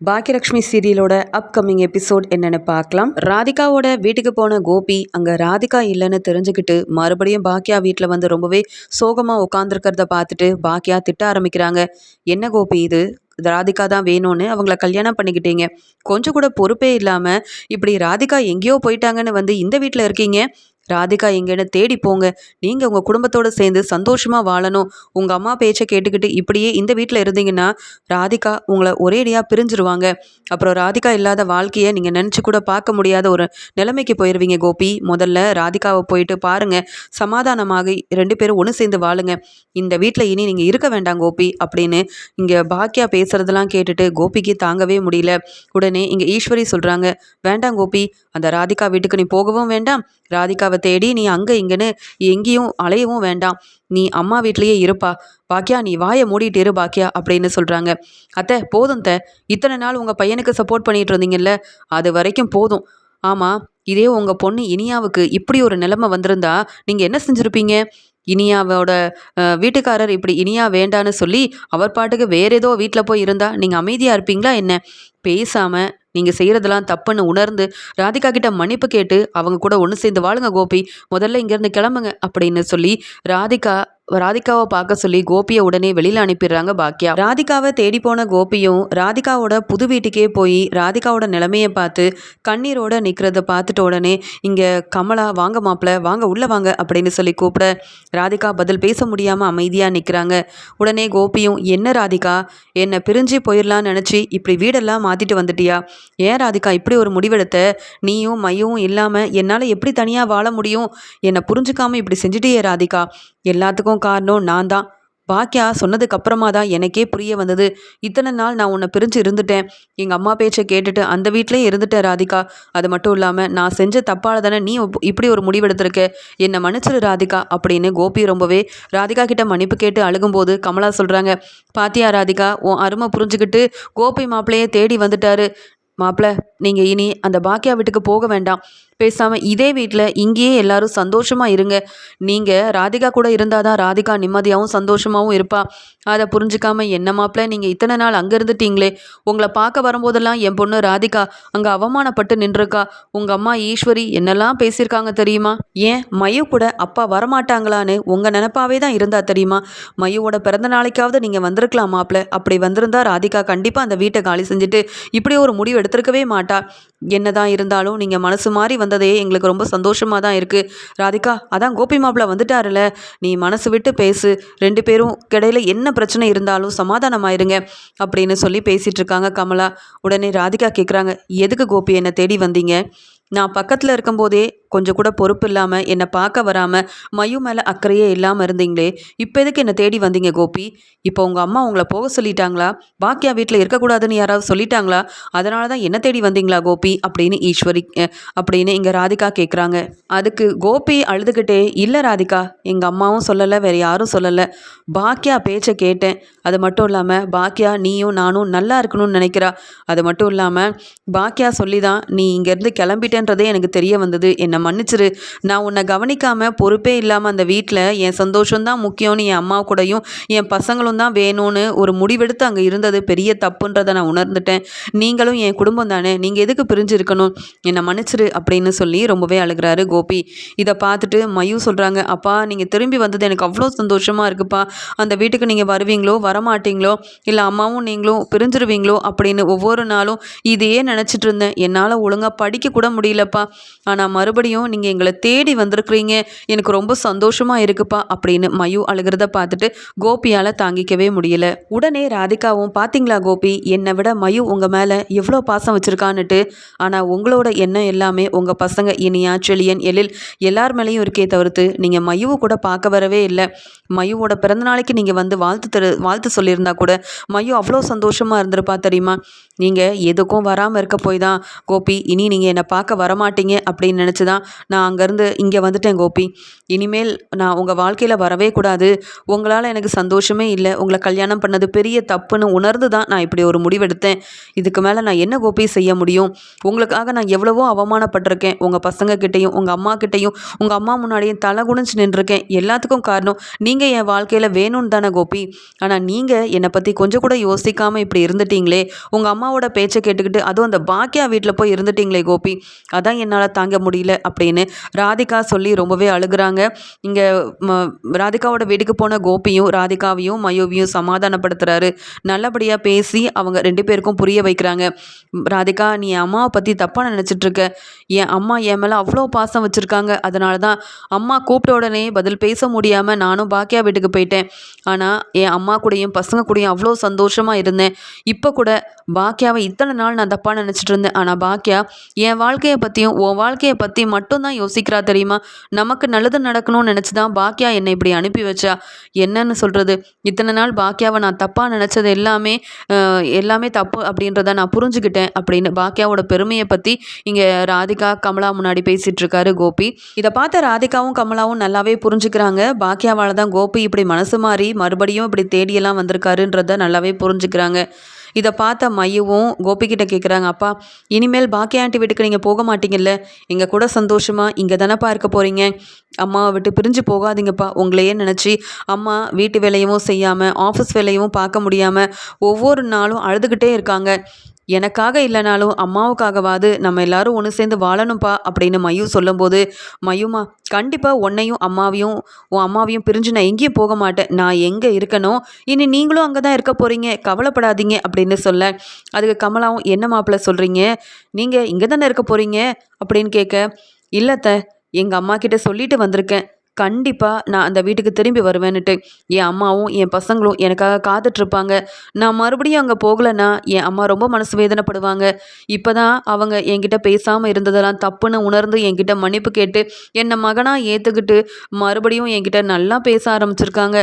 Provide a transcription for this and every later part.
Bhagyalakshmi சீரியலோட upcoming episode என்னென்னு பார்க்கலாம். ராதிகாவோட வீட்டுக்கு போன கோபி அங்கே ராதிகா இல்லைன்னு தெரிஞ்சுக்கிட்டு மறுபடியும் பாக்கியா வீட்டில் வந்து ரொம்பவே சோகமாக உட்காந்துருக்கிறத பார்த்துட்டு பாக்கியா திட்ட ஆரம்பிக்கிறாங்க. என்ன கோபி இது? ராதிகா தான் வேணும்னு அவங்கள கல்யாணம் பண்ணிக்கிட்டீங்க. கொஞ்சம் கூட பொறுப்பே இல்லாமல் இப்படி ராதிகா எங்கேயோ போயிட்டாங்கன்னு வந்து இந்த வீட்டில் இருக்கீங்க? ராதிகா எங்கேன்னு தேடி போங்க. நீங்கள் உங்கள் குடும்பத்தோடு சேர்ந்து சந்தோஷமாக வாழணும். உங்கள் அம்மா பேச்சை கேட்டுக்கிட்டு இப்படியே இந்த வீட்டில் இருந்தீங்கன்னா ராதிகா உங்களை ஒரேடியாக பிரிஞ்சிருவாங்க. அப்புறம் ராதிகா இல்லாத வாழ்க்கையை நீங்கள் நினச்சி கூட பார்க்க முடியாத ஒரு நிலைமைக்கு போயிடுவீங்க கோபி. முதல்ல ராதிகாவை போயிட்டு பாருங்கள் சமாதானமாக ரெண்டு பேரும் ஒன்று சேர்ந்து வாழுங்க. இந்த வீட்டில் இனி நீங்கள் இருக்க வேண்டாம் கோபி அப்படின்னு இங்கே பாக்கியா பேசுகிறதெல்லாம் கேட்டுட்டு கோபிக்கு தாங்கவே முடியல. உடனே இங்கே ஈஸ்வரி சொல்கிறாங்க வேண்டாம் கோபி. அந்த ராதிகா வீட்டுக்கு நீ போகவும் வேண்டாம். ராதிகாவை தேடி நீ அங்கே இங்கேன்னு எங்கேயும் அலையவும் வேண்டாம். நீ அம்மா வீட்லேயே இருப்பா. பாக்கியா நீ வாயை மூடிட்டு இரு பாக்கியா அப்படின்னு சொல்கிறாங்க அத்தை போதும் த இத்தனை நாள் உங்கள் பையனுக்கு சப்போர்ட் பண்ணிகிட்டு இருந்தீங்கல்ல? அது வரைக்கும் போதும். ஆமாம் இதே உங்கள் பொண்ணு இனியாவுக்கு இப்படி ஒரு நிலைமை வந்திருந்தா நீங்கள் என்ன செஞ்சுருப்பீங்க? இனியாவோட வீட்டுக்காரர் இப்படி இனியா வேண்டான்னு சொல்லி அவர் பாட்டுக்கு வேற ஏதோ வீட்டில் போய் இருந்தால் நீங்கள் அமைதியாக இருப்பீங்களா என்ன? பேசாமல் நீங்கள் செய்கிறதெல்லாம் தப்புன்னு உணர்ந்து ராதிகா கிட்ட மன்னிப்பு கேட்டு அவங்க கூட ஒன்று சேர்ந்து வாழுங்க கோபி. முதல்ல இங்கேருந்து கிளம்புங்க அப்படின்னு சொல்லி ராதிகா ராதிகாவை பார்க்க சொல்லி கோபியை உடனே வெளியில் அனுப்பிடுறாங்க பாக்கியா ராதிகாவை தேடி போன கோபியும் ராதிகாவோட புது வீட்டுக்கே போய் ராதிகாவோட நிலைமையை பார்த்து கண்ணீரோட நிற்கிறத பார்த்துட்ட உடனே இங்கே கமலா வாங்க மாப்பிள்ள வாங்க உள்ளே வாங்க அப்படின்னு சொல்லி கூப்பிட ராதிகா பதில் பேச முடியாமல் அமைதியாக நிற்கிறாங்க உடனே கோபியும் என்ன ராதிகா? என்னை பிரிஞ்சு போயிடலான்னு நினச்சி இப்படி வீடெல்லாம் மாற்றிட்டு வந்துட்டியா? ஏன் ராதிகா இப்படி ஒரு முடிவெடுத்த? நீயும் மையும் இல்லாமல் என்னால் எப்படி தனியாக வாழ முடியும்? என்னை புரிஞ்சுக்காமல் இப்படி செஞ்சுட்டியே ராதிகா. எல்லாத்துக்கும் காரணம் நான் தான். பாக்கியா சொன்னதுக்கு அப்புறமா தான் எனக்கே புரிய வந்தது. இத்தனை நாள் நான் உன்னை பிரிஞ்சு இருந்துட்டேன். எங்கள் அம்மா பேச்சை கேட்டுட்டு அந்த வீட்லேயே இருந்துட்டேன் ராதிகா. அது மட்டும் இல்லாமல் நான் செஞ்ச தப்பால் தானே நீ இப்படி ஒரு முடிவெடுத்திருக்க என்னை மன்னிச்சிரு ராதிகா அப்படின்னு கோபி ரொம்பவே ராதிகா கிட்ட மன்னிப்பு கேட்டு அழுகும்போது கமலா சொல்கிறாங்க பாத்தியா ராதிகா உன் அருமை புரிஞ்சுக்கிட்டு கோபி மாப்பிள்ளையே தேடி வந்துட்டாரு. மாப்பிள்ள நீங்கள் இனி அந்த பாக்கியா வீட்டுக்கு போக வேண்டாம். பேசாமல் இதே வீட்டில் இங்கேயே எல்லாரும் சந்தோஷமாக இருங்க. நீங்கள் ராதிகா கூட இருந்தால் தான் ராதிகா நிம்மதியாகவும் சந்தோஷமாகவும் இருப்பா. அதை புரிஞ்சுக்காமல் என்ன மாப்பிள்ள நீங்கள் இத்தனை நாள் அங்கே இருந்துட்டீங்களே. உங்களை பார்க்க வரும்போதெல்லாம் என் பொண்ணு ராதிகா அங்கே அவமானப்பட்டு நின்றுருக்கா. உங்கள் அம்மா ஈஸ்வரி என்னெல்லாம் பேசியிருக்காங்க தெரியுமா? ஏன் மயு கூட அப்பா வரமாட்டாங்களான்னு உங்கள் நினப்பாவே தான் இருந்தா தெரியுமா? மயுவோட பிறந்த நாளைக்காவது நீங்கள் வந்திருக்கலாம் மாப்பிள்ள அப்படி வந்திருந்தா ராதிகா கண்டிப்பாக அந்த வீட்டை காலி செஞ்சுட்டு இப்படி ஒரு முடிவு எடுத்திருக்கவே மாட்டா. என்னதான் இருந்தாலும் நீங்கள் மனசு மாறி வந்ததே எங்களுக்கு ரொம்ப சந்தோஷமாக தான் இருக்குது ராதிகா அதான் கோபி மாப்பிள்ள வந்துட்டாருல. நீ மனசு விட்டு பேசு. ரெண்டு பேரும் கிடையில என்ன பிரச்சனை இருந்தாலும் சமாதானமாயிருங்க அப்படின்னு சொல்லி பேசிகிட்டு இருக்காங்க கமலா. உடனே ராதிகா கேட்குறாங்க எதுக்கு கோபி என்னை தேடி வந்தீங்க? நான் பக்கத்தில் இருக்கும்போதே கொஞ்சம் கூட பொறுப்பு இல்லாமல் என்னை பார்க்க வராமல் மயு மேலே அக்கறையே இல்லாமல் இருந்தீங்களே இப்போ எதுக்கு என்னை தேடி வந்தீங்க கோபி? இப்போ உங்கள் அம்மா உங்களை போக சொல்லிட்டாங்களா? பாக்கியா வீட்டில் இருக்கக்கூடாதுன்னு யாராவது சொல்லிட்டாங்களா? அதனால தான் என்ன தேடி வந்தீங்களா கோபி? அப்படின்னு ஈஸ்வரி அப்படின்னு இங்கே ராதிகா கேட்குறாங்க அதுக்கு கோபி அழுதுகிட்டே இல்லை ராதிகா எங்கள் அம்மாவும் சொல்லலை வேறு யாரும் சொல்லலை. பாக்கியா பேச்சை கேட்டேன். அது மட்டும் இல்லாமல் பாக்கியா நீயும் நானும் நல்லா இருக்கணும்னு நினைக்கிறா. அது மட்டும் இல்லாமல் பாக்கியா சொல்லி தான் நீ இங்கேருந்து கிளம்பிட்டேன்றதே எனக்கு தெரிய வந்தது. என்னை என்னை மன்னிச்சிரு. நான் உன்னை கவனிக்காமல் பொறுப்பே இல்லாமல் அந்த வீட்டில் என் சந்தோஷம்தான் முக்கியம்னு என் அம்மா கூடயும் என் பசங்களும் தான் வேணும்னு ஒரு முடிவெடுத்து அங்கே இருந்தது பெரிய தப்புன்றதை நான் உணர்ந்துட்டேன். நீங்களும் என் குடும்பம் தானே நீங்கள் எதுக்கு பிரிஞ்சு இருக்கணும் என்னை மன்னிச்சிரு அப்படின்னு சொல்லி ரொம்பவே அழுகிறாரு கோபி. இதை பார்த்துட்டு மயு சொல்கிறாங்க அப்பா நீங்கள் திரும்பி வந்தது எனக்கு அவ்வளோ சந்தோஷமாக இருக்குப்பா. அந்த வீட்டுக்கு நீங்கள் வருவீங்களோ வரமாட்டீங்களோ இல்லை அம்மாவும் நீங்களும் பிரிஞ்சிருவீங்களோ? அப்படின்னு ஒவ்வொரு நாளும் இதையே நினச்சிட்டு இருந்தேன். என்னால் ஒழுங்காக படிக்க கூட முடியலப்பா. ஆனால் மறுபடியும் மறுபடியும் நீங்கள் எங்களை தேடி வந்திருக்கிறீங்க. எனக்கு ரொம்ப சந்தோஷமாக இருக்குப்பா அப்படின்னு மயு அழுகிறத பார்த்துட்டு கோபியால் தாங்கிக்கவே முடியல. உடனே ராதிகாவும் பார்த்தீங்களா கோபி? என்னை விட மயு உங்கள் மேலே எவ்வளோ பாசம் வச்சுருக்கான்னுட்டு. ஆனால் உங்களோட எண்ணம் எல்லாமே உங்கள் பசங்க இனியா செழியன் எழில் எல்லார் மேலேயும் இருக்கே தவிர்த்து நீங்கள் மயுவை கூட பார்க்க வரவே இல்லை. மயுவோட பிறந்த நாளைக்கு நீங்கள் வந்து வாழ்த்து தரு வாழ்த்து சொல்லியிருந்தா கூட மயு அவ்வளோ சந்தோஷமாக இருந்திருப்பா தெரியுமா? நீங்கள் எதுக்கும் வராமல் இருக்க போய் தான் கோபி இனி நீங்கள் என்னை பார்க்க வரமாட்டீங்க அப்படின்னு நினச்சி தான் நான் அங்கேருந்து இங்கே வந்துட்டேன் கோபி. இனிமேல் நான் உங்கள் வாழ்க்கையில் வரவே கூடாது. உங்களால் எனக்கு சந்தோஷமே இல்லை. உங்களை கல்யாணம் பண்ணது பெரிய தப்புன்னு உணர்ந்து தான் நான் இப்படி ஒரு முடிவெடுத்தேன். இதுக்கு மேலே நான் என்ன கோபி செய்ய முடியும்? உங்களுக்காக நான் எவ்வளவோ அவமானப்பட்டிருக்கேன். உங்கள் பசங்க கிட்டேயும் உங்கள் அம்மா கிட்டேயும் உங்கள் அம்மா முன்னாடியும் தலை குனிஞ்சு நின்றுருக்கேன். எல்லாத்துக்கும் காரணம் நீங்கள் என் வாழ்க்கையில் வேணும்னு தானே கோபி. ஆனால் நீங்கள் என்னை பற்றி கொஞ்சம் கூட யோசிக்காமல் இப்படி இருந்துட்டீங்களே. உங்கள் அம்மாவோட பேச்சை கேட்டுக்கிட்டு அதுவும் அந்த பாக்கியா வீட்டில் போய் இருந்துட்டீங்களே கோபி. அதான் என்னால் தாங்க முடியல. அப்படின்னு ராதிகா சொல்லி ரொம்பவே அழுகுறாங்க. இங்கே ராதிகாவோட வீட்டுக்கு போன கோபியும் ராதிகாவையும் மயோவியும் சமாதானப்படுத்துகிறாரு நல்லபடியாக பேசி அவங்க ரெண்டு பேருக்கும் புரிய வைக்கிறாங்க. ராதிகா நீ என் அம்மாவை பற்றி தப்பாக நினச்சிட்ருக்க என் அம்மா என் மேலே அவ்வளோ பாசம் வச்சுருக்காங்க. அதனால தான் அம்மா கூப்பிட்ட உடனே பதில் பேச முடியாமல் நானும் பாக்கியா வீட்டுக்கு போயிட்டேன். ஆனால் என் அம்மா கூடயும் பசங்க கூடயும் அவ்வளோ சந்தோஷமாக இருந்தேன். இப்போ கூட பாக்கியாவை இத்தனை நாள் நான் தப்பாக நினச்சிட்டு இருந்தேன். ஆனால் பாக்கியா என் வாழ்க்கையை பற்றியும் உன் வாழ்க்கையை பற்றி மட்டும்தான் யோசிக்கிறா தெரியுமா? நமக்கு நல்லது நடக்கணும்னு நினச்சி தான் பாக்கியா என்னை இப்படி அனுப்பி வச்சா. என்னன்னு சொல்கிறது இத்தனை நாள் பாக்கியாவை நான் தப்பாக நினச்சது எல்லாமே எல்லாமே தப்பு அப்படின்றத நான் புரிஞ்சுக்கிட்டேன் அப்படின்னு பாக்கியாவோட பெருமையை பற்றி இங்கே ராதிகா கமலா முன்னாடி பேசிகிட்டு இருக்காரு கோபி. இதை பார்த்த ராதிகாவும் கமலாவும் நல்லாவே புரிஞ்சுக்கிறாங்க. பாக்கியாவால் தான் கோபி இப்படி மனசு மாறி மறுபடியும் இப்படி தேடியெல்லாம் வந்திருக்காருன்றத நல்லாவே புரிஞ்சுக்கிறாங்க. இதை பார்த்த மையவும் கோபிக்கிட்ட கேட்குறாங்க அப்பா இனிமேல் பாக்கிய ஆண்டி வீட்டுக்கு நீங்கள் போக மாட்டீங்கல்ல. எங்கள் கூட சந்தோஷமாக இங்கே தானேப்பா இருக்க போகிறீங்க அம்மாவை விட்டு பிரிஞ்சு போகாதீங்கப்பா. உங்களையே நினச்சி அம்மா வீட்டு வேலையவும் செய்யாமல் ஆஃபீஸ் வேலையவும் பார்க்க முடியாமல் ஒவ்வொரு நாளும் அழுதுகிட்டே இருக்காங்க. எனக்காக இல்லைனாலும் அம்மாவுக்காகவாது நம்ம எல்லாரும் ஒன்று சேர்ந்து வாழணும்ப்பா அப்படின்னு மயு சொல்லும்போது மயுமா கண்டிப்பாக உன்னையும் அம்மாவையும் உன் அம்மாவையும் பிரிஞ்சு நான் எங்கேயும் போக மாட்டேன். நான் எங்கே இருக்கணும் இனி நீங்களும் அங்கே தான் இருக்க போகிறீங்க கவலைப்படாதீங்க அப்படின்னு சொல்ல. அதுக்கு கமலாவும் என்ன மாப்பிள்ள சொல்கிறீங்க நீங்கள் இங்கே தானே இருக்க போகிறீங்க அப்படின்னு கேட்க இல்லைத்த எங்கள் அம்மா கிட்ட சொல்லிட்டு வந்திருக்கேன். கண்டிப்பாக நான் அந்த வீட்டுக்கு திரும்பி வருவேன்னுட்டு. என் அம்மாவும் என் பசங்களும் எனக்காக காத்துட்ருப்பாங்க. நான் மறுபடியும் அங்கே போகலைன்னா என் அம்மா ரொம்ப மனசு வேதனைப்படுவாங்க. இப்போ தான் அவங்க என்கிட்ட பேசாமல் இருந்ததெல்லாம் தப்புன்னு உணர்ந்து என்கிட்ட மன்னிப்பு கேட்டு என்னை மகனாக ஏற்றுக்கிட்டு மறுபடியும் என்கிட்ட நல்லா பேச ஆரம்பிச்சிருக்காங்க.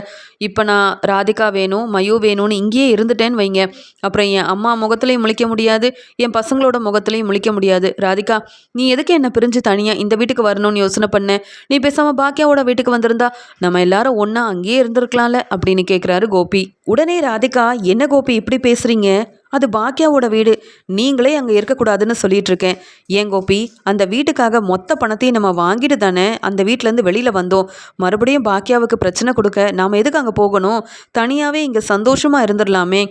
இப்போ நான் ராதிகா வேணும் மயு வேணும்னு இங்கேயே இருந்துட்டேன்னு வைங்க. அப்புறம் என் அம்மா முகத்துலையும் முழிக்க முடியாது என் பசங்களோட முகத்துலையும் முழிக்க முடியாது. ராதிகா நீ எதுக்கு என்னை பிரிஞ்சு தனியாக இந்த வீட்டுக்கு வரணும்னு யோசனை பண்ண? நீ பேசாமல் பாக்கியாவோட வீட்டுக்கு வந்திருந்தா நம்ம எல்லாரும் ஒன்றா அங்கேயே இருந்திருக்கலாம்ல அப்படின்னு கேட்குறாரு கோபி. உடனே ராதிகா என்ன கோபி இப்படி பேசுறீங்க? அது பாக்கியாவோட வீடு. நீங்களே அங்கே இருக்கக்கூடாதுன்னு சொல்லிட்டு இருக்கேன் ஏன் கோபி? அந்த வீட்டுக்காக மொத்த பணத்தையும் நம்ம வாங்கிட்டு தானே அந்த வீட்டிலேருந்து வெளியில் வந்தோம். மறுபடியும் பாக்கியாவுக்கு பிரச்சனை கொடுக்க நாம் எதுக்கு அங்கே போகணும்? தனியாகவே இங்கே சந்தோஷமாக இருந்துடலாமே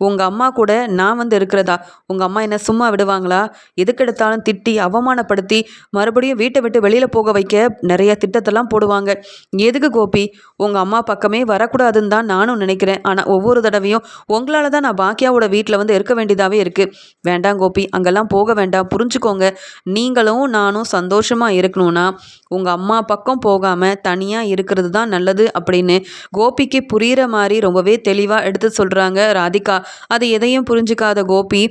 உங்கள் அம்மா கூட நான் வந்து இருக்கிறதா? உங்கள் அம்மா என்ன சும்மா விடுவாங்களா? எதுக்கெடுத்தாலும் திட்டி அவமானப்படுத்தி மறுபடியும் வீட்டை விட்டு வெளியில் போக வைக்க நிறைய திட்டத்தெல்லாம் போடுவாங்க. எதுக்கு கோபி? உங்கள் அம்மா பக்கமே வரக்கூடாதுன்னு தான் நானும் நினைக்கிறேன். ஆனால் ஒவ்வொரு தடவையும் உங்களால் தான் நான் பாக்கியாவோட வீட்டில் வந்து இருக்க வேண்டியதாகவே இருக்குது வேண்டாம் கோபி அங்கெல்லாம் போக வேண்டாம். புரிஞ்சுக்கோங்க. நீங்களும் நானும் சந்தோஷமாக இருக்கணும்னா உங்கள் அம்மா பக்கம் போகாமல் தனியாக இருக்கிறது தான் நல்லது அப்படின்னு கோபிக்கு புரிகிற மாதிரி ரொம்பவே தெளிவாக எடுத்து சொல்கிறாங்க ராதிகா. அது எதையும் புரிஞ்சுக்காத கோபி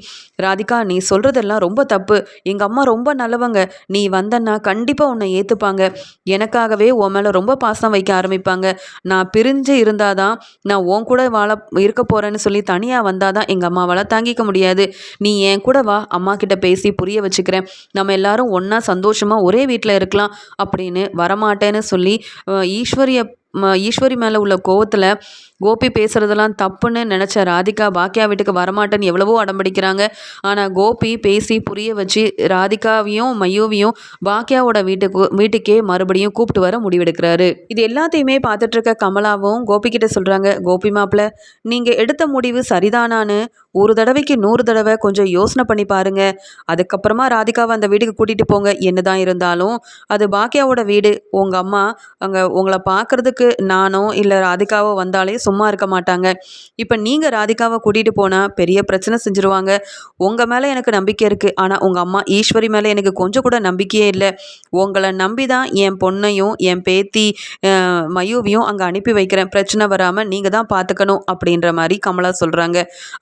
ராதிகா நீ சொல்கிறதெல்லாம் ரொம்ப தப்பு. எங்கள் அம்மா ரொம்ப நல்லவங்க. நீ வந்தன்னா கண்டிப்பாக உன்னை ஏற்றுப்பாங்க எனக்காகவே உன் மேலே ரொம்ப பாசம் வைக்க ஆரம்பிப்பாங்க. நான் பிரிஞ்சு இருந்தால் தான் நான் உன் கூட வாழ இருக்க போகிறேன்னு சொல்லி தனியாக வந்தால் தான் எங்கள் அம்மாவால் தாங்கிக்க முடியாது. நீ என் கூட வா அம்மா கிட்ட பேசி புரிய வச்சுக்கிறேன். நம்ம எல்லாரும் ஒன்றா சந்தோஷமாக ஒரே வீட்டில் இருக்கலாம் அப்படின்னு வரமாட்டேன்னு சொல்லி ஈஸ்வரிய ஈஸ்வரி மேலே உள்ள கோவத்தில் கோபி பேசுகிறதெல்லாம் தப்புன்னு நினச்ச ராதிகா பாக்கியா வீட்டுக்கு வரமாட்டேன்னு எவ்வளவோ அடம்பிடிக்கிறாங்க. ஆனால் கோபி பேசி புரிய வச்சு ராதிகாவையும் மையோவையும் பாக்கியாவோட வீட்டுக்கு வீட்டுக்கே மறுபடியும் கூப்பிட்டு வர முடிவெடுக்கிறாரு. இது எல்லாத்தையுமே பார்த்துட்டு இருக்க கமலாவும் கோபி கிட்ட சொல்கிறாங்க கோபி மாப்பிள்ள நீங்கள் எடுத்த முடிவு சரிதானான்னு ஒரு தடவைக்கு நூறு தடவை கொஞ்சம் யோசனை பண்ணி பாருங்க. அதுக்கப்புறமா ராதிகாவை அந்த வீட்டுக்கு கூட்டிகிட்டு போங்க என்னதான் இருந்தாலும். அது பாக்கியாவோட வீடு. உங்கள் அம்மா அங்கே உங்களை பார்க்குறதுக்கு நானோ இல்லை ராதிகாவோ வந்தாலே சும்மா சும்மா இருக்க மாட்டாங்க. இப்போ நீங்கள் ராதிகாவை கூட்டிகிட்டு போனால் பெரிய பிரச்சனை செஞ்சுருவாங்க. உங்கள் மேலே எனக்கு நம்பிக்கை இருக்குது ஆனால் உங்கள் அம்மா ஈஸ்வரி மேலே எனக்கு கொஞ்சம் கூட நம்பிக்கையே இல்லை. உங்களை நம்பி தான் என் பொண்ணையும் என் பேத்தி மயூவியும் அங்கே அனுப்பி வைக்கிறேன். பிரச்சனை வராமல் நீங்கள் தான் பார்த்துக்கணும் அப்படின்ற மாதிரி கமலா சொல்கிறாங்க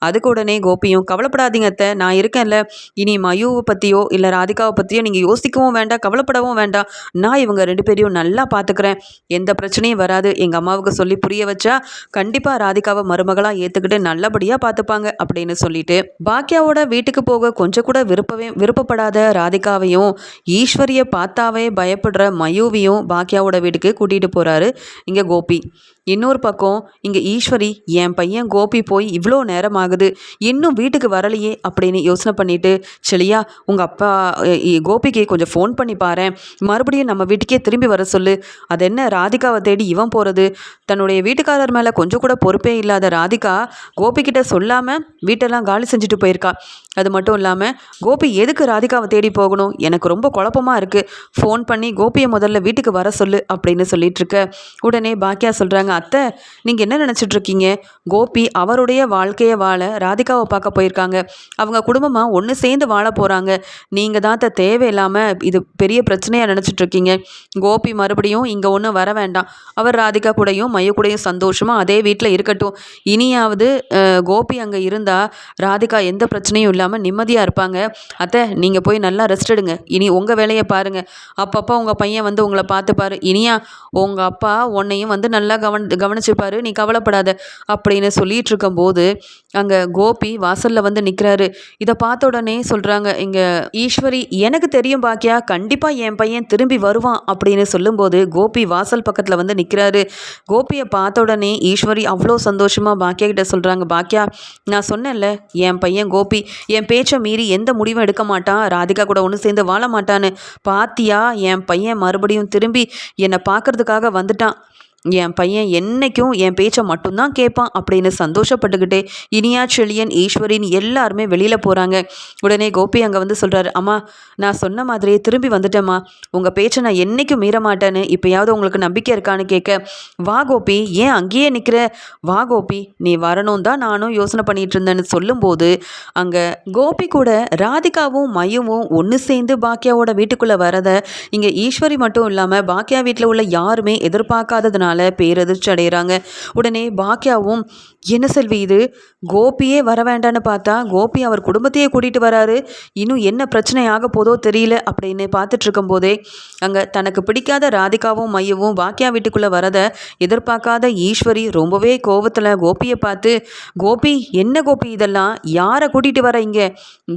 அதுக்கு உடனே கோபியும் கவலைப்படாதீங்க அத்தை. நான் இருக்கேன்ல. இனி மயூவை பற்றியோ இல்லை ராதிகாவை பற்றியோ நீங்கள் யோசிக்கவும் வேண்டாம் கவலைப்படவும் வேண்டாம். நான் இவங்க ரெண்டு பேரையும் நல்லா பார்த்துக்கிறேன் எந்த பிரச்சனையும் வராது. எங்கள் அம்மாவுக்கு சொல்லி புரிய வச்சா கண்டிப்பாக ராதிகாவை மருமகளாக ஏற்றுக்கிட்டு நல்லபடியாக பார்த்துப்பாங்க அப்படின்னு சொல்லிட்டு பாக்கியாவோட வீட்டுக்கு போக கொஞ்சம் கூட விருப்பவே விருப்பப்படாத ராதிகாவையும் ஈஸ்வரியை பார்த்தாவே பயப்படுற மயூவியும் பாக்கியாவோட வீட்டுக்கு கூட்டிகிட்டு போகிறாரு இங்கே கோபி. இன்னொரு பக்கம் இங்கே ஈஸ்வரி என் பையன் கோபி போய் இவ்வளோ நேரம் ஆகுது இன்னும் வீட்டுக்கு வரலையே அப்படின்னு யோசனை பண்ணிட்டு செளியா உங்கள் அப்பா கோபிக்கு கொஞ்சம் ஃபோன் பண்ணி பாரு மறுபடியும் நம்ம வீட்டுக்கே திரும்பி வர சொல்லு. அது என்ன ராதிகாவை தேடி இவன் போகிறது தன்னுடைய வீட்டுக்காரர் மேலே கொஞ்சம் கூட பொறுப்பே இல்லாத ராதிகா கோபிக்கிட்ட சொல்லாமல் வீட்டெல்லாம் காலி செஞ்சுட்டு போயிருக்கா. அது மட்டும் இல்லாமல் கோபி எதுக்கு ராதிகாவை தேடி போகணும்? எனக்கு ரொம்ப குழப்பமாக இருக்குது ஃபோன் பண்ணி கோபியை முதல்ல வீட்டுக்கு வர சொல்லு அப்படின்னு சொல்லிட்டு இருக்க. உடனே பாக்கியா சொல்கிறாங்க அத்தை. நீங்கள் என்ன நினச்சிட்ருக்கீங்க? கோபி அவருடைய வாழ்க்கையை வாழ ராதிகாவை பார்க்க போயிருக்காங்க. அவங்க குடும்பமாக ஒன்று சேர்ந்து வாழ போகிறாங்க நீங்கள் தான் அத்தை தேவையில்லாமல் இது பெரிய பிரச்சனையாக நினச்சிட்ருக்கீங்க. கோபி மறுபடியும் இங்கே ஒன்றும் வர வேண்டாம். அவர் ராதிகா கூடயும் மைய கூடயும் சந்தோஷமாக அதே வீட்டில் இருக்கட்டும். இனியாவது கோபி அங்கே இருந்தால் ராதிகா எந்த பிரச்சனையும் இல்லாமல் நிம்மதியாக இருப்பாங்க. அத்தை நீங்கள் போய் நல்லா ரெஸ்ட் எடுங்க. இனி உங்கள் வேலையை பாருங்கள் அப்பப்போ உங்கள் பையன் வந்து உங்களை பார்த்துப்பாரு. இனியா உங்கள் அப்பா உன்னையும் வந்து நல்லா கவனம் கவனி கவனிச்சுப்பாரு நீ கவலைப்படாத. அப்படின்னு சொல்லிட்டு இருக்கும்போது அங்கே கோபி வாசலில் வந்து நிற்கிறாரு இதை பார்த்த உடனே சொல்கிறாங்க இங்கே ஈஸ்வரி எனக்கு தெரியும் பாக்கியா கண்டிப்பாக என் பையன் திரும்பி வருவான். அப்படின்னு சொல்லும்போது கோபி வாசல் பக்கத்தில் வந்து நிற்கிறாரு கோபியை பார்த்த உடனே ஈஸ்வரி அவ்வளோ சந்தோஷமாக பாக்கியா கிட்ட சொல்கிறாங்க பாக்கியா நான் சொன்னேன்ல என் பையன் கோபி என் பேச்சை மீறி எந்த முடிவும் எடுக்க மாட்டான். ராதிகா கூட ஒன்று சேர்ந்து வாழ மாட்டான்னு. பாத்தியா என் பையன் மறுபடியும் திரும்பி என்னை பார்க்கறதுக்காக வந்துட்டான். என் பையன் என்னைக்கும் என் பேச்சை மட்டும்தான் கேட்பான் அப்படின்னு சந்தோஷப்பட்டுக்கிட்டே இனியா செழியன் ஈஸ்வரின் எல்லாருமே வெளியில் போகிறாங்க உடனே கோபி அங்கே வந்து சொல்கிறாரு அம்மா நான் சொன்ன மாதிரியே திரும்பி வந்துட்டேம்மா. உங்கள் பேச்சை நான் என்றைக்கும் மீற மாட்டேன்னு இப்போயாவது உங்களுக்கு நம்பிக்கை இருக்கான்னு கேட்க வா கோபி ஏன் அங்கேயே நிற்கிற வா கோபி நீ வரணும் தான் நானும் யோசனை பண்ணிகிட்டு இருந்தேன்னு சொல்லும்போது அங்கே கோபி கூட ராதிகாவும் மையவும் ஒன்று சேர்ந்து பாக்கியாவோட வீட்டுக்குள்ளே வரதை இங்கே ஈஸ்வரி மட்டும் இல்லாமல் பாக்கியா வீட்டில் உள்ள யாருமே எதிர்பார்க்காததுனால இதனால் பேரதிர்ச்சி அடைகிறாங்க. உடனே பாக்கியாவும் என்ன செல்வி இது? கோபியே வர வேண்டான்னு பார்த்தா கோபி அவர் குடும்பத்தையே கூட்டிகிட்டு வராரு. இன்னும் என்ன பிரச்சனை ஆக போதோ தெரியல அப்படின்னு பார்த்துட்டு இருக்கும்போதே அங்கே தனக்கு பிடிக்காத ராதிகாவும் மையவும் வாக்கியா வீட்டுக்குள்ளே வரதை எதிர்பார்க்காத ஈஸ்வரி ரொம்பவே கோபத்தில் கோபியை பார்த்து கோபி என்ன கோபி இதெல்லாம்? யாரை கூட்டிகிட்டு வர இங்கே?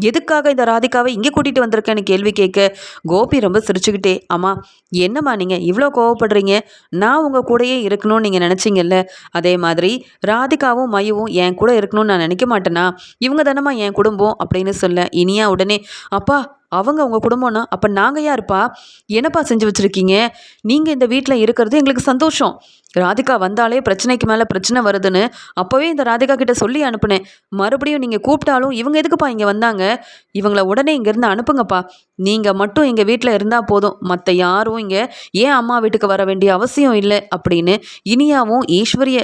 எதுக்காக இந்த ராதிகாவை இங்கே கூட்டிகிட்டு வந்திருக்கேன்னு கேள்வி கேட்க கோபி ரொம்ப சிரிச்சுக்கிட்டே ஆமாம் என்னம்மா நீங்கள் இவ்வளோ கோவப்படுறீங்க? நான் உங்கள் கூடயே இருக்கணும்னு நீங்கள் நினச்சிங்கல்ல? அதே மாதிரி ராதிகா ராதிகாவும் மையவும் என் கூட இருக்கணும்னு நான் நினைக்க மாட்டேனா? இவங்க தானம்மா என் குடும்பம் அப்படின்னு சொல்ல இனியா உடனே அப்பா அவங்க அவங்க குடும்பம்னா அப்போ நாங்கள் யாருப்பா? என்னப்பா செஞ்சு வச்சுருக்கீங்க? நீங்கள் இந்த வீட்டில் இருக்கிறது எங்களுக்கு சந்தோஷம். ராதிகா வந்தாலே பிரச்சனைக்கு மேலே பிரச்சனை வருதுன்னு அப்போவே இந்த ராதிகா கிட்ட சொல்லி அனுப்புனேன். மறுபடியும் நீங்கள் கூப்பிட்டாலும் இவங்க எதுக்குப்பா இங்கே வந்தாங்க? இவங்கள உடனே இங்கேருந்து அனுப்புங்கப்பா. நீங்கள் மட்டும் எங்கள் வீட்டில் இருந்தால் போதும். மற்ற யாரும் இங்கே ஏன் அம்மா வீட்டுக்கு வர வேண்டிய அவசியம் இல்லை அப்படின்னு இனியாவும் ஈஸ்வரிய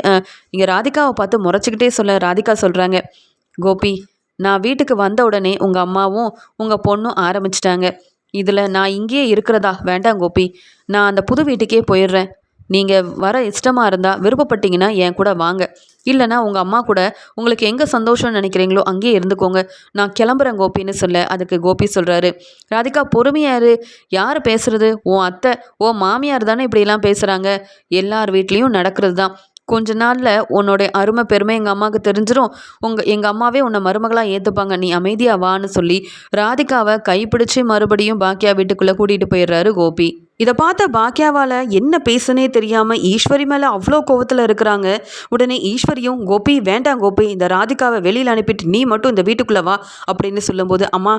இங்கே ராதிகாவை பார்த்து முறைச்சிக்கிட்டே சொல்ல ராதிகா சொல்கிறாங்க கோபி நான் வீட்டுக்கு வந்த உடனே உங்கள் அம்மாவும் உங்கள் பொண்ணும் ஆரம்பிச்சிட்டாங்க. இதில் நான் இங்கேயே இருக்கிறதா? வேண்டாம் கோபி. நான் அந்த புது வீட்டுக்கே போயிடுறேன். நீங்கள் வர இஷ்டமாக இருந்தால் விருப்பப்பட்டீங்கன்னா என் கூட வாங்க. இல்லைனா உங்கள் அம்மா கூட உங்களுக்கு எங்கே சந்தோஷம்னு நினைக்கிறீங்களோ அங்கேயே இருந்துக்கோங்க. நான் கிளம்புறேன் கோபின்னு சொல்ல அதுக்கு கோபி சொல்கிறாரு ராதிகா பொறுமையாரு யார் பேசுகிறது உன் அத்தை ஓ மாமியார் தானே இப்படிலாம் பேசுகிறாங்க எல்லார் வீட்லேயும் நடக்கிறது தான் கொஞ்ச நாளில் உன்னோட அருமை பெருமை எங்கள் அம்மாவுக்கு தெரிஞ்சிடும் உங்கள் எங்கள் அம்மாவே உன்னை மருமகளாக ஏற்றுப்பாங்க நீ அமைதியாக வான்னு சொல்லி ராதிகாவை கைப்பிடிச்சு மறுபடியும் பாக்கியா வீட்டுக்குள்ளே கூட்டிகிட்டு போயிடுறாரு கோபி. இதை பார்த்த பாக்கியாவால் என்ன பேசுனே தெரியாமல் ஈஸ்வரி மேலே அவ்வளோ கோவத்தில் இருக்கிறாங்க. உடனே ஈஸ்வரியும் கோபி வேண்டாம் கோபி இந்த ராதிகாவை வெளியில் அனுப்பிட்டு நீ மட்டும் இந்த வீட்டுக்குள்ளே வா அப்படின்னு சொல்லும்போது அம்மா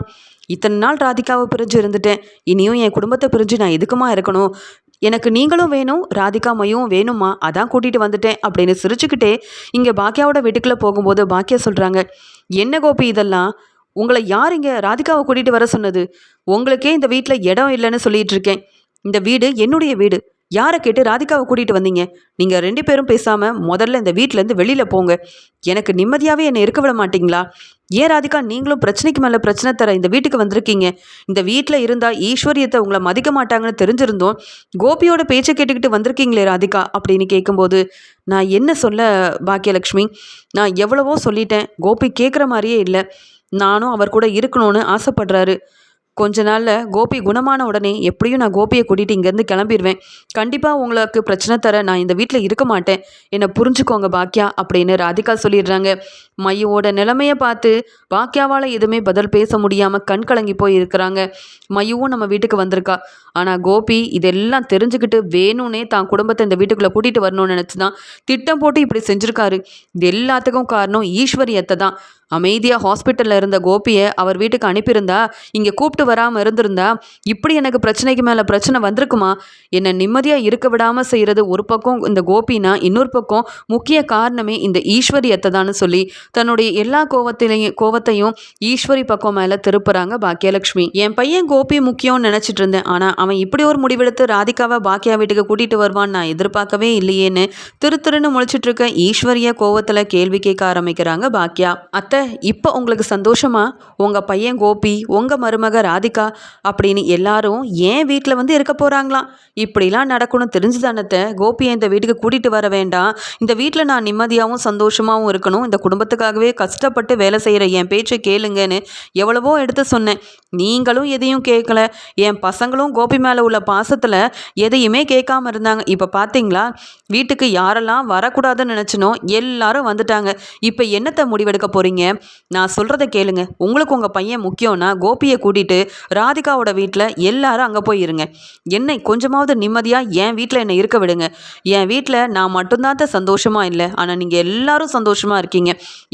இத்தனை நாள் ராதிகாவை பிரிஞ்சு இருந்துட்டேன். இனியும் என் குடும்பத்தை பிரிஞ்சு நான் எதுக்குமா இருக்கணும்? எனக்கு நீங்களும் வேணும் ராதிகா மையும் வேணுமா அதான் கூட்டிகிட்டு வந்துட்டேன் அப்படின்னு சிரிச்சுக்கிட்டே இங்கே பாக்கியாவோட வீட்டுக்குள்ளே போகும்போது பாக்கியா சொல்கிறாங்க என்ன கோபி இதெல்லாம்? உங்களை யார் இங்கே ராதிகாவை கூட்டிகிட்டு வர சொன்னது? உங்களுக்கே இந்த வீட்டில் இடம் இல்லைன்னு சொல்லிட்டு இருக்கேன். இந்த வீடு என்னுடைய வீடு. யாரை கேட்டு ராதிகாவை கூட்டிகிட்டு வந்தீங்க? நீங்கள் ரெண்டு பேரும் பேசாமல் முதல்ல இந்த வீட்டிலேருந்து வெளியில் போங்க. எனக்கு நிம்மதியாகவே என்னை இருக்க விட மாட்டிங்களா? ஏன் ராதிகா நீங்களும் பிரச்சனைக்கு மேலே பிரச்சனை தர இந்த வீட்டுக்கு வந்திருக்கீங்க? இந்த வீட்டில் இருந்தால் ஈஸ்வரியத்தை உங்களை மதிக்க மாட்டாங்கன்னு தெரிஞ்சிருந்தோம். கோபியோட பேச்சை கேட்டுக்கிட்டு வந்திருக்கீங்களே ராதிகா அப்படின்னு கேட்கும்போது நான் என்ன சொல்ல பாக்கியலக்ஷ்மி? நான் எவ்வளவோ சொல்லிட்டேன். கோபி கேட்குற மாதிரியே இல்லை. நானும் அவர் கூட இருக்கணும்னு ஆசைப்படுறாரு. கொஞ்ச நாளில் கோபி குணமான உடனே எப்படியும் நான் கோபியை கூட்டிகிட்டு இங்கேருந்து கிளம்பிடுவேன் கண்டிப்பாக உங்களுக்கு பிரச்சனை தர நான் இந்த வீட்டில் இருக்க மாட்டேன். என்னை புரிஞ்சுக்கோங்க பாக்கியா அப்படின்னு ராதிகா சொல்லிடுறாங்க. மையுவோட நிலைமையை பார்த்து பாக்கியாவால் எதுவுமே பதில் பேச முடியாமல் கண் கலங்கி போய் இருக்கிறாங்க. மையுவும் நம்ம வீட்டுக்கு வந்திருக்கா. ஆனால் கோபி இதெல்லாம் தெரிஞ்சுக்கிட்டு வேணும்னே தான் குடும்பத்தை இந்த வீட்டுக்குள்ளே கூட்டிகிட்டு வரணும்னு நினச்சி தான் திட்டம் போட்டு இப்படி செஞ்சுருக்காரு. இது எல்லாத்துக்கும் காரணம் ஈஸ்வரியத்தை தான். அமைதியாக ஹாஸ்பிட்டலில் இருந்த கோபியை அவர் வீட்டுக்கு அனுப்பியிருந்தா இங்கே கூப்பிட்டு வராமல் இருந்திருந்தா இப்படி எனக்கு பிரச்சனைக்கு மேலே பிரச்சனை வந்திருக்குமா? என்னை நிம்மதியாக இருக்க விடாமல் செய்கிறது ஒரு பக்கம் இந்த கோபினா இன்னொரு பக்கம் முக்கிய காரணமே இந்த ஈஸ்வரியத்தை தான் சொல்லி தன்னுடைய எல்லா கோவத்திலையும் கோவத்தையும் ஈஸ்வரி பக்கம் மேலே திருப்புறாங்க பாக்கியலட்சுமி. என் பையன் கோபி முக்கியம்னு நினச்சிட்டு இருந்தேன். ஆனால் அவன் இப்படி ஒரு முடிவெடுத்து ராதிகாவை பாக்கியா வீட்டுக்கு கூட்டிகிட்டு வருவான்னு நான் எதிர்பார்க்கவே இல்லையேன்னு திரு திருன்னு முழிச்சிட்டு இருக்க ஈஸ்வரிய கோவத்தில் கேள்வி கேட்க ஆரம்பிக்கிறாங்க பாக்கியா. அத்தை இப்போ உங்களுக்கு சந்தோஷமா? உங்கள் பையன் கோபி உங்கள் மருமக ராதிகா அப்படின்னு எல்லாரும் ஏன் வீட்டில் வந்து இருக்க போகிறாங்களாம் இப்படிலாம் நடக்கணும் தெரிஞ்சுதானத்தை. கோபியை இந்த வீட்டுக்கு கூட்டிகிட்டு வர வேண்டாம். இந்த வீட்டில் நான் நிம்மதியாகவும் சந்தோஷமாகவும் இருக்கணும். இந்த குடும்பத்துக்காகவே கஷ்டப்பட்டு வேலை செய்கிற என் பேச்சை கேளுங்கன்னு எவ்வளவோ எடுத்து சொன்னேன். நீங்களும் எதையும் கேட்கல என் பசங்களும் கோபி மேலே உள்ள பாசத்தில் எதையுமே கேட்காம இருந்தாங்க. இப்போ பார்த்தீங்களா வீட்டுக்கு யாரெல்லாம் வரக்கூடாதுன்னு நினச்சினோ எல்லாரும் வந்துட்டாங்க. இப்போ என்னத்தை முடிவெடுக்க போகிறீங்க நான் சொல்கிறத கேளுங்க. உங்களுக்கு உங்கள் பையன் முக்கியம்னா கோபியை கூட்டிகிட்டு ராதிகாவோட வீட்டில் எல்லாரும் அங்கே போய் இருங்க. என்னை கொஞ்சமாவது நிம்மதியாக என் வீட்டில் என்னை இருக்க விடுங்க. என் வீட்டில் நான் மட்டும்தான் தான் சந்தோஷமாக இல்லை. ஆனால் நீங்கள் எல்லாரும் சந்தோஷமாக இருக்கீங்க.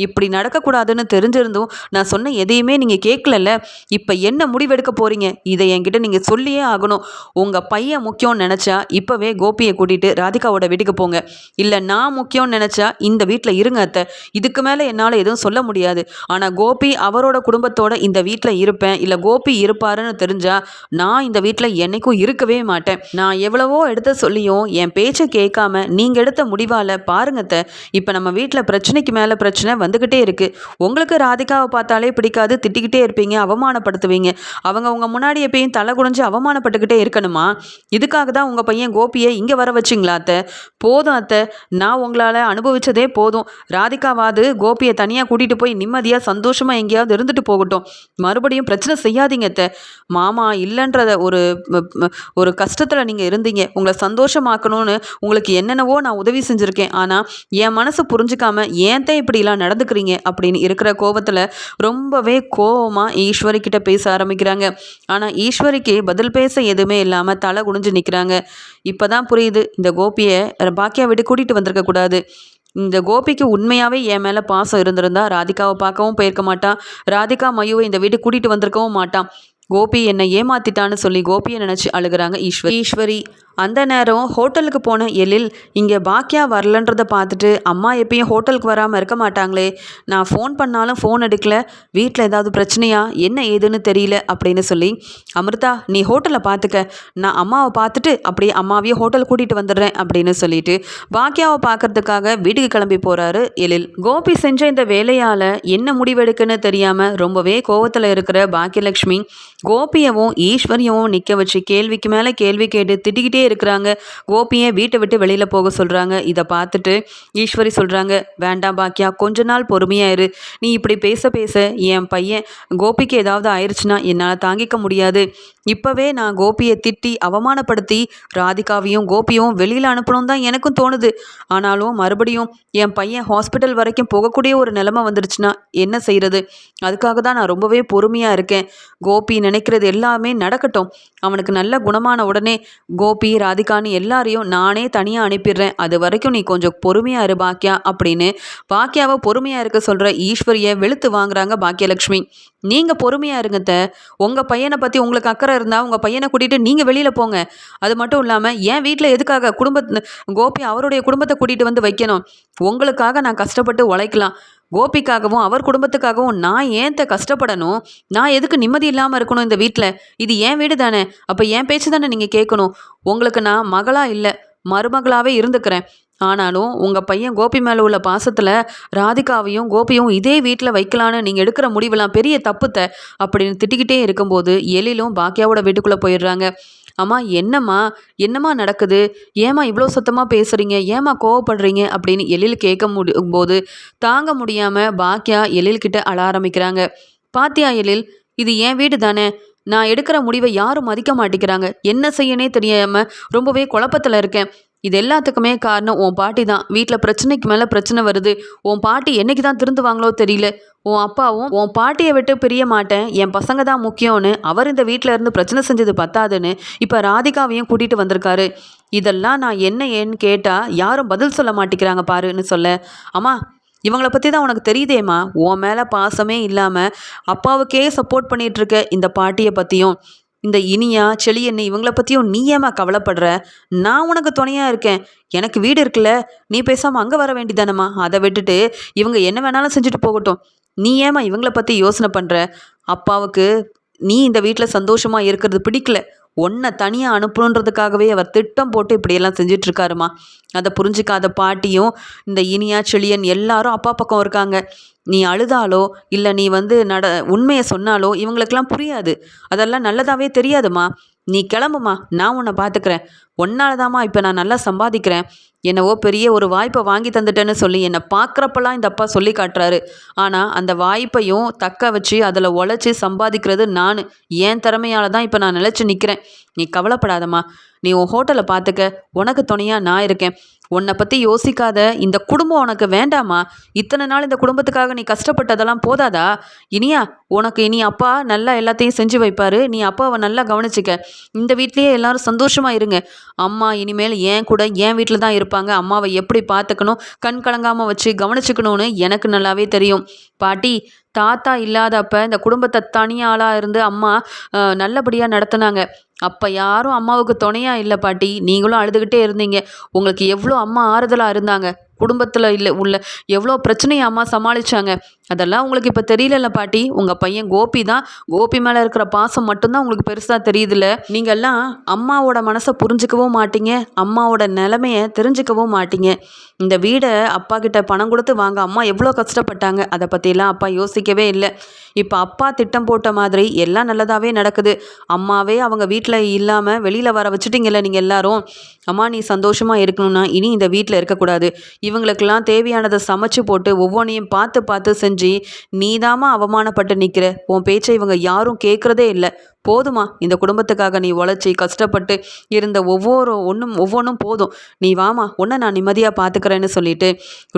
இப்படி நடக்கக்கூடாதுன்னு தெரிஞ்சிருந்தும் நான் சொன்ன எதையுமே நீங்கள் கேட்கலல்ல இப்போ என்ன முடிவெடுக்க போகிறீங்க இதை என்கிட்ட நீங்கள் சொல்லியே ஆகணும். உங்கள் பையன் முக்கியம்னு நினச்சா இப்போவே கோபியை கூட்டிகிட்டு ராதிகாவோட வீட்டுக்கு போங்க. இல்லை நான் முக்கியம்னு நினச்சா இந்த வீட்டில் இருங்க அத்தை. இதுக்கு மேலே என்னால் எதுவும் சொல்ல முடியாது. ஆனால் கோபி அவரோட குடும்பத்தோட இந்த வீட்டில் இருப்பேன். இல்லை கோபி இருப்பாருன்னு தெரிஞ்சால் நான் இந்த வீட்டில் என்னைக்கும் இருக்கவே மாட்டேன். நான் எவ்வளவோ எடுத்த சொல்லியும் என் பேச்சை கேட்காம நீங்கள் எடுத்த முடிவால் பாருங்கத்த இப்போ நம்ம வீட்டில் பிரச்சனைக்கு மேலே பிரச்சனை வந்துக்கிட்டே இருக்குது உங்களுக்கு ராதிகாவை பார்த்தாலே பிடிக்காது. திட்டிக்கிட்டே இருப்பீங்க அவமானப்படுத்துவீங்க. அவங்க உங்கள் முன்னாடி எப்பயும் தலை குடிஞ்சு அவமானப்பட்டுக்கிட்டே இருக்கணுமா? இதுக்காக தான் உங்கள் பையன் கோபியை இங்கே வர வச்சிங்களா அத்தை? போதும் அத்தை. நான் உங்களால் அனுபவிச்சதே போதும். ராதிகாவாது கோபியை தனியாக கூட்டிகிட்டு போய் நிம்மதியாக சந்தோஷமாக எங்கேயாவது இருந்துட்டு போகட்டும். மறுபடியும் பிரச்சனை செய்யாதீங்க த மாமா இல்லைன்றத ஒரு ஒரு கஷ்டத்தில் நீங்கள் இருந்தீங்க. உங்களை சந்தோஷமாக்கணும்னு உங்களுக்கு என்னென்னவோ நான் உதவி செஞ்சுருக்கேன். ஆனால் என் மனசு புரிஞ்சுக்காம ஏன் தான் இப்படிலாம் நடந்துக்கிறீங்க? அப்படின்னு இருக்கிற கோபத்தில் ரொம்பவே கோபமாக ஈஸ்வரி கிட்ட பேச ஆரம்பிக்கிறாங்க. ஆனால் ஈஸ்வரிக்கு பதில் பேச எதுவுமே இல்லாமல் தலை குனிஞ்சு நிற்கிறாங்க இப்போ தான் புரியுது இந்த கோபியை பாக்கியா விட்டு கூட்டிகிட்டு வந்திருக்க கூடாது இந்த கோபிக்கு உண்மையாகவே என் மேலே பாசம் இருந்திருந்தா ராதிகாவை பார்க்கவும் போயிருக்க மாட்டான் ராதிகா மயுவை இந்த வீட்டுக்கு கூட்டிகிட்டு வந்திருக்கவும் மாட்டான் கோபி என்னை ஏமாத்திட்டான்னு சொல்லி கோபியை நினச்சி அழுகிறாங்க ஈஸ்வரி. ஈஸ்வரி அந்த நேரம் ஹோட்டலுக்கு போன எழில் இங்கே பாக்கியா வரலன்றதை பார்த்துட்டு அம்மா எப்பயும் ஹோட்டலுக்கு வராமல் இருக்க மாட்டாங்களே. நான் ஃபோன் பண்ணாலும் ஃபோன் எடுக்கல. வீட்டில் ஏதாவது பிரச்சனையா? என்ன ஏதுன்னு தெரியல அப்படின்னு சொல்லி அமிர்தா நீ ஹோட்டலை பார்த்துக்க. நான் அம்மாவை பார்த்துட்டு அப்படியே அம்மாவையும் ஹோட்டல் கூட்டிகிட்டு வந்துடுறேன் அப்படின்னு சொல்லிட்டு பாக்கியாவை பார்க்கறதுக்காக வீட்டுக்கு கிளம்பி போகிறாரு எழில். கோபி செஞ்ச இந்த வேலையால் என்ன முடிவெடுக்குன்னு தெரியாமல் ரொம்பவே கோவத்தில் இருக்கிற பாக்கியலட்சுமி கோபியவும் ஈஸ்வரியவும் நிற்க வச்சு கேள்விக்கு மேலே கேள்வி கேட்டு திட்டிக்கிட்டே இருக்கிறாங்க. கோபியை வீட்டை விட்டு வெளியில் போக சொல்கிறாங்க இதை பார்த்துட்டு ஈஸ்வரி சொல்கிறாங்க வேண்டாம் பாக்கியா கொஞ்ச நாள் பொறுமையாக இரு நீ இப்படி பேச பேச என் பையன் கோபிக்கு ஏதாவது ஆயிடுச்சுன்னா என்னால் தாங்கிக்க முடியாது. இப்போவே நான் கோபியை திட்டி அவமானப்படுத்தி ராதிகாவையும் கோபியும் வெளியில் அனுப்பணும் தான் எனக்கும் தோணுது. ஆனாலும் மறுபடியும் என் பையன் ஹாஸ்பிட்டல் வரைக்கும் போகக்கூடிய ஒரு நிலைமை வந்துருச்சுன்னா என்ன செய்கிறது அதுக்காக தான் நான் ரொம்பவே பொறுமையாக இருக்கேன். கோபி நினைக்கிறது எல்லாமே நடக்கட்டும். அவனுக்கு நல்ல குணமான உடனே கோபி ராதிகான்னு எல்லாரையும் நானே தனியாக அனுப்பிடுறேன். அது வரைக்கும் நீ கொஞ்சம் பொறுமையாக இரு பாக்கியா அப்படின்னு பாக்கியாவை பொறுமையாக இருக்க சொல்கிற ஈஸ்வரியை வெளுத்து வாங்குறாங்க பாக்கியலட்சுமி நீங்கள் பொறுமையாக இருங்கத்த உங்கள் பையனை பற்றி உங்களுக்கு அக்கறை இருந்தால் உங்கள் பையனை கூட்டிகிட்டு நீங்கள் வெளியில் போங்க. அது மட்டும் இல்லாமல் என் வீட்டில் எதுக்காக குடும்ப கோபி அவருடைய குடும்பத்தை கூட்டிகிட்டு வந்து வைக்கணும். உங்களுக்காக நான் கஷ்டப்பட்டு உழைக்கலாம். கோபிக்காகவும் அவர் குடும்பத்துக்காகவும் நான் ஏன் கஷ்டப்படணும்? நான் எதுக்கு நிம்மதி இல்லாமல் இருக்கணும் இந்த வீட்டில் இது என் வீடு தானே? அப்போ என் பேச்சு தானே நீங்கள் கேட்கணும்? உங்களுக்கு நான் மகளாக இல்லை மருமகளாகவே இருந்துக்கிறேன். ஆனாலும் உங்கள் பையன் கோபி மேலே உள்ள பாசத்தில் ராதிகாவையும் கோபியும் இதே வீட்டில் வைக்கலான்னு நீங்கள் எடுக்கிற முடிவெல்லாம் பெரிய தப்புத்த அப்படின்னு திட்டிக்கிட்டே இருக்கும்போது எழிலும் பாக்கியாவோட வீட்டுக்குள்ளே போயிடுறாங்க. அம்மா என்னம்மா? என்னம்மா நடக்குது? ஏம்மா இவ்வளோ சத்தமாக பேசுகிறீங்க ஏம்மா கோவப்படுறீங்க? அப்படின்னு எழில் கேட்க முடியும் போது தாங்க முடியாமல் பாக்கியா எழில்கிட்ட அழ ஆரம்பிக்கிறாங்க. பாத்தியா எழில் இது என் வீடு தானே? நான் எடுக்கிற முடிவை யாரும் மதிக்க மாட்டேங்கிறாங்க. என்ன செய்யனே தெரியாமல் ரொம்பவே குழப்பத்தில் இருக்கேன். இது எல்லாத்துக்குமே காரணம் உன் பாட்டி தான். வீட்டில் பிரச்சனைக்கு மேலே பிரச்சனை வருது. உன் பாட்டி என்னைக்கு தான் திருந்துவாங்களோ தெரியல. உன் அப்பாவும் உன் பாட்டியை விட்டு பிரிய மாட்டேன். என் பசங்க தான் முக்கியம்னு அவர் இந்த வீட்டில் இருந்து பிரச்சனை செஞ்சது பத்தாதுன்னு இப்போ ராதிகாவையும் கூட்டிகிட்டு வந்திருக்காரு. இதெல்லாம் நான் என்ன ஏன்னு கேட்டால் யாரும் பதில் சொல்ல மாட்டேங்கிறாங்க பாருன்னு சொல்ல. அம்மா இவங்களை பற்றி தான் உனக்கு தெரியுதேம்மா. உன் மேலே பாசமே இல்லாமல் அப்பாவுக்கே சப்போர்ட் பண்ணிகிட்டு இருக்க இந்த பாட்டியை பற்றியும் இந்த இனியா செளியன்னு இவங்கள பற்றியும் நீ ஏமா கவலைப்படுற? நான் உனக்கு துணையாக இருக்கேன். எனக்கு வீடு இருக்குல்ல. நீ பேசாமல் அங்கே வர வேண்டிதானம்மா அதை விட்டுட்டு இவங்க என்ன வேணாலும் செஞ்சுட்டு போகட்டும். நீ ஏமா இவங்கள பற்றி யோசனை பண்ணுற அப்பாவுக்கு நீ இந்த வீட்டில் சந்தோஷமாக இருக்கிறது பிடிக்கல. உன்னை தனியாக அனுப்பணுன்றதுக்காகவே அவர் திட்டம் போட்டு இப்படியெல்லாம் செஞ்சிட்ருக்காருமா. அதை புரிஞ்சிக்காத பாட்டியும் இந்த இனியா செழியன் எல்லாரும் அப்பா பக்கம் இருக்காங்க. நீ அழுதாலோ இல்லை நீ வந்து நட உண்மையை சொன்னாலோ இவங்களுக்கெல்லாம் புரியாது. அதெல்லாம் நல்லதாகவே தெரியாதுமா. நீ கிளம்புமா. நான் உன்னை பார்த்துக்கிறேன் ஒன்னால தாம்மா இப்போ நான் நல்லா சம்பாதிக்கிறேன். என்னவோ பெரிய ஒரு வாய்ப்பை வாங்கி தந்துட்டேன்னு சொல்லி என்னை பார்க்குறப்பெல்லாம் இந்த அப்பா சொல்லி காட்டுறாரு. ஆனால் அந்த வாய்ப்பையும் தக்க வச்சு அதில் உழைச்சி சம்பாதிக்கிறது நான். என் திறமையால் தான் இப்போ நான் நிலச்சி நிற்கிறேன் நீ கவலைப்படாதம்மா. நீ உன் ஹோட்டலை பார்த்துக்க. உனக்கு துணையாக நான் இருக்கேன். உன்னை பற்றி யோசிக்காத இந்த குடும்பம் உனக்கு வேண்டாமா? இத்தனை நாள் இந்த குடும்பத்துக்காக நீ கஷ்டப்பட்டதெல்லாம் போதாதா? இனியா உனக்கு இனி அப்பா நல்லா எல்லாத்தையும் செஞ்சு வைப்பார். நீ அப்பாவை நல்லா கவனிச்சிக்க. இந்த வீட்லேயே எல்லாரும் சந்தோஷமாக இருங்க. அம்மா இனிமேல் ஏன் கூட என் வீட்டில் தான் இருப்பாங்க? அம்மாவை எப்படி பார்த்துக்கணும்? கண் கலங்காமல் வச்சு கவனிச்சுக்கணும்னு எனக்கு நல்லாவே தெரியும். பாட்டி தாத்தா இல்லாதப்ப இந்த குடும்பத்தை தனியாளாக இருந்து அம்மா நல்லபடியாக நடத்துனாங்க. அப்போ யாரும் அம்மாவுக்கு துணையாக இல்லை பாட்டி. நீங்களும் அழுதுகிட்டே இருந்தீங்க. உங்களுக்கு எவ்வளோ அம்மா ஆறுதலாக இருந்தாங்க. குடும்பத்தில் இல்லை உள்ள எவ்வளோ பிரச்சனையை அம்மா சமாளித்தாங்க அதெல்லாம் உங்களுக்கு இப்போ தெரியலல்ல பாட்டி. உங்கள் பையன் கோபி தான். கோபி மேலே இருக்கிற பாசம் மட்டும்தான் உங்களுக்கு பெருசாக தெரியுதுல்ல. நீங்கள்லாம் அம்மாவோட மனசை புரிஞ்சிக்கவும் மாட்டீங்க. அம்மாவோட நிலமையை தெரிஞ்சுக்கவும் மாட்டீங்க. இந்த வீடை அப்பா கிட்ட பணம் கொடுத்து வாங்க அம்மா எவ்வளோ கஷ்டப்பட்டாங்க அதை பற்றிலாம் அப்பா யோசிக்கவே இல்லை. இப்போ அப்பா திட்டம் போட்ட மாதிரி எல்லாம் நல்லதாகவே நடக்குது. அம்மாவே அவங்க வீட்டில் இல்லாமல் வெளியில் வர வச்சுட்டிங்கல்ல நீங்கள் எல்லாரும். அம்மா நீ சந்தோஷமாக இருக்கணும்னா இனி இந்த வீட்டில் இருக்கக்கூடாது. இவங்களுக்கெல்லாம் தேவையானதை சமைச்சு போட்டு ஒவ்வொன்றையும் பார்த்து பார்த்து செஞ்சு நீதாமா அவமானப்பட்டு நிற்கிற உன் பேச்சை இவங்க யாரும் கேட்குறதே இல்லை. போதுமா? இந்த குடும்பத்துக்காக நீ உழைச்சி கஷ்டப்பட்டு இருந்த ஒவ்வொரு ஒன்றும் ஒவ்வொன்றும் போதும். நீ வாமா ஒன்றை நான் நிம்மதியாக பார்த்துக்கிறேன்னு சொல்லிட்டு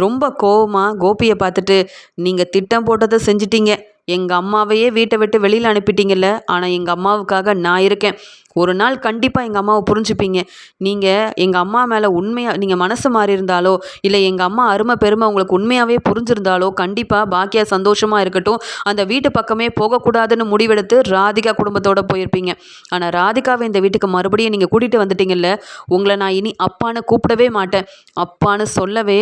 ரொம்ப கோவமாக கோபியை பார்த்துட்டு நீங்கள் திட்டம் போட்டதை செஞ்சிட்டீங்க. எங்கள் அம்மாவையே வீட்டை விட்டு வெளியில் அனுப்பிட்டீங்கல்ல. ஆனால் எங்கள் அம்மாவுக்காக நான் இருக்கேன். ஒரு நாள் கண்டிப்பாக எங்கள் அம்மாவை புரிஞ்சுப்பீங்க. நீங்கள் எங்கள் அம்மா மேலே உண்மையாக நீங்கள் மனசு மாறி இருந்தாலோ இல்லை எங்கள் அம்மா அருமை பெருமை உங்களுக்கு உண்மையாகவே புரிஞ்சிருந்தாலோ கண்டிப்பாக பாக்கியா சந்தோஷமாக இருக்கட்டும். அந்த வீட்டு பக்கமே போகக்கூடாதுன்னு முடிவெடுத்து ராதிகா குடும்பத்தோட போயிருப்பீங்க. ஆனால் ராதிகாவை இந்த வீட்டுக்கு மறுபடியும் நீங்கள் கூட்டிகிட்டு வந்துட்டீங்கல்ல உங்களை நான் இனி அப்பான்னு கூப்பிடவே மாட்டேன். அப்பான்னு சொல்லவே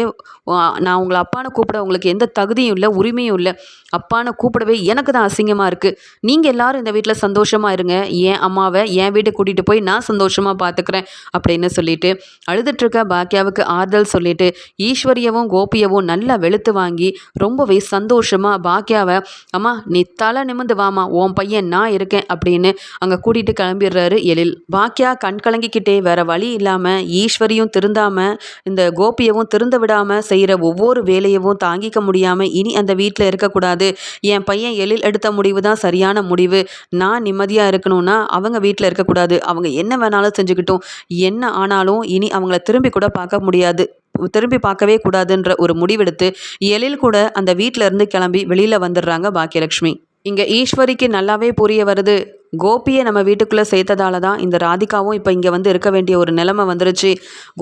நான் உங்களை அப்பான்னு கூப்பிட உங்களுக்கு எந்த தகுதியும் இல்லை உரிமையும் இல்லை. அப்பான்னு கூப்பிடவே எனக்கு தான் அசிங்கமாக இருக்குது நீங்கள் எல்லோரும் இந்த வீட்டில் சந்தோஷமாக இருங்க. என் அம்மாவை என் வீட்டுக்கு கூட்டிகிட்டு போய் நான் சந்தோஷமாக பார்த்துக்கிறேன் அப்படின்னு சொல்லிட்டு அழுதுட்ருக்க பாக்கியாவுக்கு ஆறுதல் சொல்லிட்டு ஈஸ்வரியவும் கோபியவும் நல்லா வெளுத்து வாங்கி ரொம்பவே சந்தோஷமாக பாக்கியாவை அம்மா நீ தலை நிமிந்து வாமா உன் பையன் நான் இருக்கேன் அப்படின்னு அங்கே கூட்டிகிட்டு கிளம்பிடுறாரு எழில். பாக்கியா கண் கலங்கிக்கிட்டே வேற வழி இல்லாமல் ஈஸ்வரியும் திருந்தாமல் இந்த கோபியவும் திருந்த விடாமல் செய்கிற ஒவ்வொரு வேலையவும் தாங்கிக்க முடியாமல் இனி அந்த வீட்டில் இருக்கக்கூடாது. என் பையன் எழில் எடுத்த முடிவு தான் சரியான முடிவு. நான் நிம்மதியாக இருக்கணும்னா அவங்க வீட்டில் இருக்கக்கூடாது. அவங்க என்ன வேணாலும் செஞ்சுக்கிட்டும். என்ன ஆனாலும் இனி அவங்கள திரும்பி கூட பார்க்க முடியாது. திரும்பி பார்க்கவே கூடாதுன்ற ஒரு முடிவெடுத்து எழில் கூட அந்த வீட்டிலேருந்து கிளம்பி வெளியில் வந்துடுறாங்க பாக்கியலட்சுமி. இங்கே ஈஸ்வரிக்கு நல்லாவே புரிய வருது. கோபியை நம்ம வீட்டுக்குள்ளே சேர்த்ததால தான் இந்த ராதிகாவும் இப்போ இங்கே வந்து இருக்க வேண்டிய ஒரு நிலைமை வந்துருச்சு.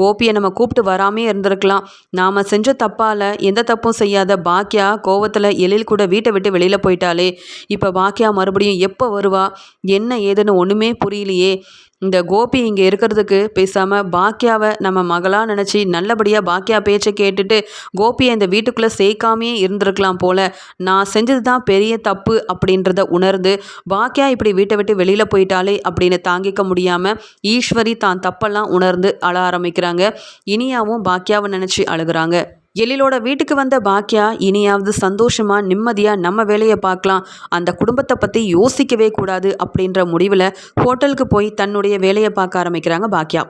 கோபியை நம்ம கூப்பிட்டு வராமே இருந்திருக்கலாம். நாம் செஞ்ச தப்பால் எந்த தப்பும் செய்யாத பாக்கியா கோவத்தில் எழில் கூட வீட்டை விட்டு வெளியில் போயிட்டாலே இப்போ பாக்கியா மறுபடியும் எப்போ வருவா? என்ன ஏதுன்னு ஒன்றுமே புரியலையே. இந்த கோபி இங்கே இருக்கிறதுக்கு பேசாமல் பாக்கியாவை நம்ம மகளாக நினச்சி நல்லபடியாக பாக்கியா பேச்சை கேட்டுட்டு கோபியை இந்த வீட்டுக்குள்ளே சேர்க்காமையே இருந்திருக்கலாம் போல். நான் செஞ்சது தான் பெரிய தப்பு அப்படின்றத உணர்ந்து பாக்கியா இப்படி வீட்டை விட்டு வெளியில் போயிட்டாலே அப்படின்னு தாங்கிக்க முடியாமல் ஈஸ்வரி தான் தப்பெல்லாம் உணர்ந்து அழ ஆரம்பிக்கிறாங்க. இனியாவும் பாக்கியாவை நினச்சி அழுகிறாங்க. எழிலோட வீட்டுக்கு வந்த பாக்கியா இனியாவது சந்தோஷமா நிம்மதியா நம்ம வேலையை பார்க்கலாம். அந்த குடும்பத்தை பத்தி யோசிக்கவே கூடாது அப்படின்ற முடிவில் ஹோட்டலுக்கு போய் தன்னுடைய வேலையை பார்க்க ஆரம்பிக்கிறாங்க பாக்கியா